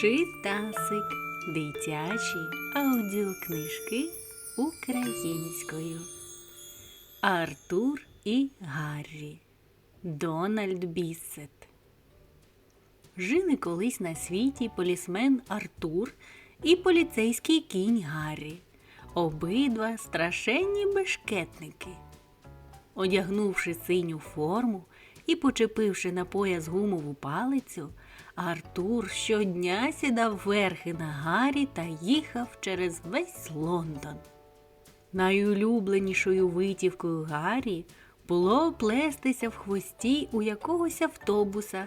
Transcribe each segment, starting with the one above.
Читасик. Дитячі аудіокнижки українською. Артур і Гаррі. Дональд Біссет. Жили колись на світі полісмен Артур і поліцейський кінь Гаррі. Обидва страшенні бешкетники. Одягнувши синю форму і почепивши на пояс гумову палицю, Артур щодня сідав верхи на Гаррі та їхав через весь Лондон. Найулюбленішою витівкою Гаррі було плестися в хвості у якогось автобуса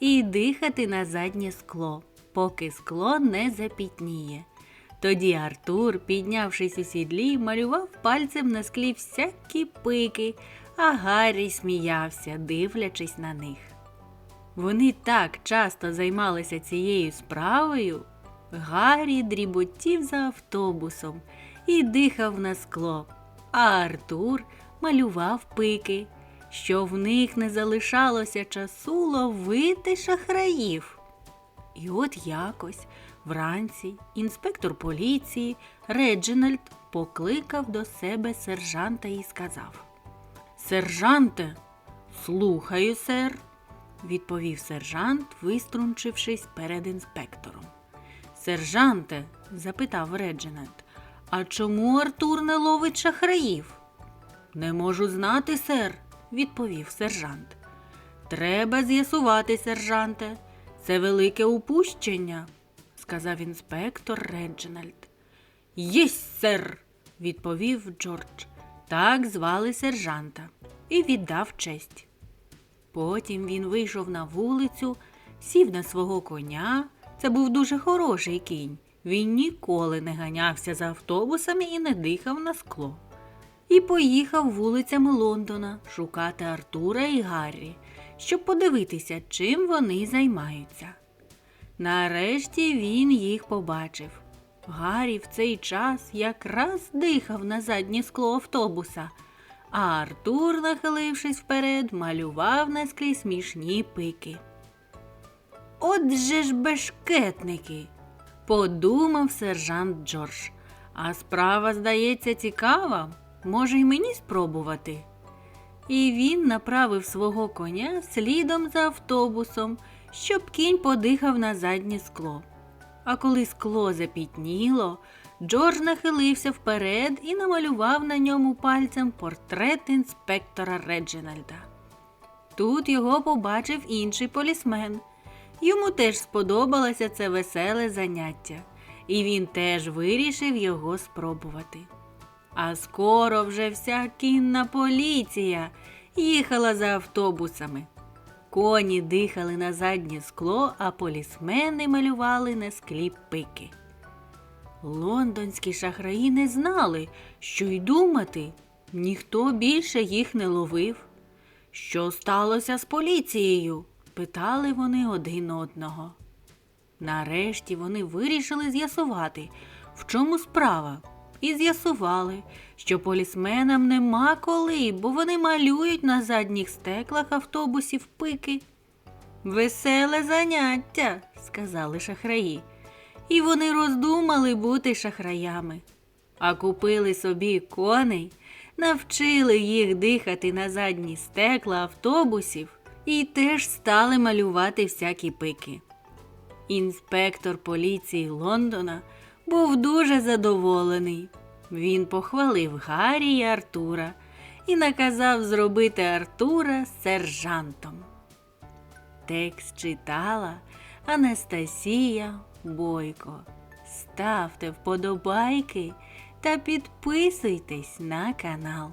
і дихати на заднє скло, поки скло не запітніє. Тоді Артур, піднявшись у сідлі, малював пальцем на склі всякі пики, а Гаррі сміявся, дивлячись на них. Вони так часто займалися цією справою. Гаррі дріботів за автобусом і дихав на скло, а Артур малював пики, що в них не залишалося часу ловити шахраїв. І от якось вранці інспектор поліції Реджинальд покликав до себе сержанта і сказав Сержанте, слухаю, сер, відповів сержант, виструнчившись перед інспектором. Сержанте, запитав Реджинальд, а чому Артур не ловить шахраїв? Не можу знати, сер, відповів сержант. Треба з'ясувати, сержанте. Це велике упущення, сказав інспектор Реджинальд. Єсть, сер, відповів Джордж. Так звали сержанта і віддав честь. Потім він вийшов на вулицю, сів на свого коня. Це був дуже хороший кінь. Він ніколи не ганявся за автобусами і не дихав на скло. І поїхав вулицями Лондона шукати Артура і Гаррі, щоб подивитися, чим вони займаються. Нарешті він їх побачив. Гаррі в цей час якраз дихав на заднє скло автобуса, а Артур, нахилившись вперед, малював на склі смішні пики. Отже ж бешкетники, подумав сержант Джордж. А справа, здається, цікава. Може, й мені спробувати. І він направив свого коня слідом за автобусом, щоб кінь подихав на заднє скло. А коли скло запітніло, Джордж нахилився вперед і намалював на ньому пальцем портрет інспектора Реджинальда. Тут його побачив інший полісмен. Йому теж сподобалося це веселе заняття, і він теж вирішив його спробувати. А скоро вже вся кінна поліція їхала за автобусами. Коні дихали на заднє скло, а полісмени малювали на склі пики. Лондонські шахраї не знали, що й думати, ніхто більше їх не ловив. Що сталося з поліцією? питали вони один одного. Нарешті вони вирішили з'ясувати, в чому справа, і з'ясували, що полісменам нема коли, бо вони малюють на задніх стеклах автобусів пики. Веселе заняття, сказали шахраї, і вони роздумали бути шахраями, а купили собі коней, навчили їх дихати на задні стекла автобусів і теж стали малювати всякі пики. Інспектор поліції Лондона був дуже задоволений. Він похвалив Гаррі і Артура і наказав зробити Артура сержантом. Текст читала Анастасія Бойко. Ставте вподобайки та підписуйтесь на канал.